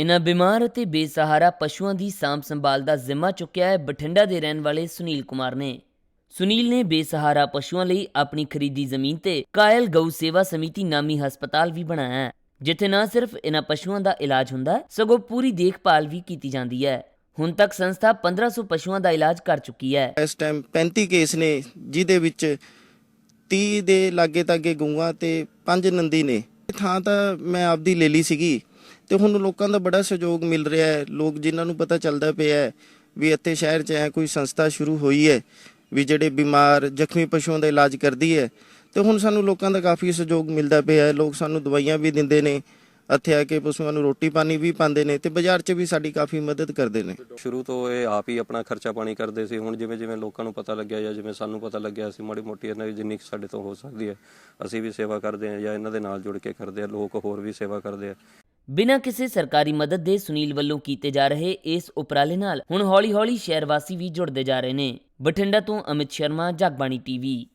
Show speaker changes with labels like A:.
A: ਇਨ੍ਹਾਂ ਬਿਮਾਰ ਅਤੇ ਬੇਸਹਾਰਾ ਪਸ਼ੂਆਂ ਦੀ ਸਾਂਭ ਸੰਭਾਲ ਦਾ ਜ਼ਿੰਮਾ ਚੁੱਕਿਆ ਹੈ, ਬਠਿੰਡਾ ਦੇ ਰਹਿਣ ਵਾਲੇ ਸੁਨੀਲ ਕੁਮਾਰ ਨੇ। ਸੁਨੀਲ ਨੇ ਬੇਸਹਾਰਾ ਪਸ਼ੂਆਂ ਲਈ ਆਪਣੀ ਖਰੀਦੀ ਜ਼ਮੀਨ ਤੇ ਕਾਇਲ ਗਊ ਸੇਵਾ ਸਮਿਤੀ ਨਾਮੀ ਹਸਪਤਾਲ ਵੀ ਬਣਾਇਆ ਹੈ, ਜਿੱਥੇ ਨਾ ਸਿਰਫ ਇਨ੍ਹਾਂ ਪਸ਼ੂਆਂ ਦਾ ਇਲਾਜ ਹੁੰਦਾ ਹੈ ਸਗੋਂ ਪੂਰੀ ਦੇਖਭਾਲ ਵੀ ਕੀਤੀ ਜਾਂਦੀ ਹੈ। ਹੁਣ ਤੱਕ ਸੰਸਥਾ 1500 ਪਸ਼ੂਆਂ ਦਾ ਇਲਾਜ ਕਰ ਚੁੱਕੀ ਹੈ।
B: ਇਸ ਟਾਈਮ 35 ਕੇਸ ਨੇ, ਜਿਹਦੇ ਵਿੱਚ 30 ਦੇ ਲਾਗੇ ਤਾਗੇ ਗਊਆਂ ਤੇ 5 ਨੰਦੀ ਨੇ। ਇਹ ਥਾਂ ਤਾਂ ਮੈਂ ਆਪਦੀ ਲੈ ਲਈ ਸੀਗੀ। ਤੇ ਹੁਣ ਲੋਕਾਂ ਦਾ ਬੜਾ ਸਹਿਯੋਗ ਮਿਲ ਰਿਹਾ ਹੈ। ਲੋਕ ਜਿਨ੍ਹਾਂ ਨੂੰ ਪਤਾ ਚੱਲਦਾ ਪਿਆ ਹੈ ਵੀ ਇੱਥੇ ਸ਼ਹਿਰ 'ਚ ਹੈ ਕੋਈ ਸੰਸਥਾ ਸ਼ੁਰੂ ਹੋਈ ਹੈ ਵੀ ਜਿਹੜੇ ਬਿਮਾਰ ਜ਼ਖਮੀ ਪਸ਼ੂਆਂ ਦਾ ਇਲਾਜ ਕਰਦੀ ਹੈ, ਤੇ ਹੁਣ ਸਾਨੂੰ ਲੋਕਾਂ ਦਾ ਕਾਫੀ ਸਹਿਯੋਗ ਮਿਲਦਾ ਪਿਆ ਹੈ। ਲੋਕ ਸਾਨੂੰ ਦਵਾਈਆਂ ਵੀ ਦਿੰਦੇ ਨੇ, ਇੱਥੇ ਆ ਕੇ ਪਸ਼ੂਆਂ ਨੂੰ ਰੋਟੀ ਪਾਣੀ ਵੀ ਪਾਉਂਦੇ ਨੇ ਤੇ ਬਾਜ਼ਾਰ 'ਚ ਵੀ ਸਾਡੀ ਕਾਫੀ ਮਦਦ ਕਰਦੇ ਨੇ।
C: ਸ਼ੁਰੂ ਤੋਂ ਇਹ ਆਪ ਹੀ ਆਪਣਾ ਖਰਚਾ ਪਾਣੀ ਕਰਦੇ ਸੀ। ਹੁਣ ਜਿਵੇਂ ਜਿਵੇਂ ਲੋਕਾਂ ਨੂੰ ਪਤਾ ਲੱਗਿਆ ਜਾਂ ਜਿਵੇਂ ਸਾਨੂੰ ਪਤਾ ਲੱਗਿਆ, ਅਸੀਂ ਮਾੜੀ ਮੋਟੀ ਇਹਨਾਂ ਦੀ ਜਿੰਨੀ ਕੁ ਸਾਡੇ ਤੋਂ ਹੋ ਸਕਦੀ ਹੈ, ਅਸੀਂ ਵੀ ਸੇਵਾ ਕਰਦੇ ਹਾਂ ਜਾਂ ਇਹਨਾਂ ਦੇ ਨਾਲ ਜੁੜ ਕੇ ਕਰਦੇ ਹਾਂ, ਲੋਕ ਹੋਰ ਵੀ ਸੇਵਾ ਕਰਦੇ ਆ।
A: ਬਿਨਾਂ ਕਿਸੇ ਸਰਕਾਰੀ ਮਦਦ ਦੇ ਸੁਨੀਲ ਵੱਲੋਂ ਕੀਤੇ ਜਾ ਰਹੇ ਇਸ ਉਪਰਾਲੇ ਨਾਲ ਹੁਣ ਹੌਲੀ-ਹੌਲੀ ਸ਼ਹਿਰ ਵਾਸੀ ਵੀ ਜੁੜਦੇ ਜਾ ਰਹੇ ਨੇ। ਬਠਿੰਡਾ ਤੋਂ ਅਮਿਤ ਸ਼ਰਮਾ, ਜਗਬਾਣੀ ਟੀਵੀ।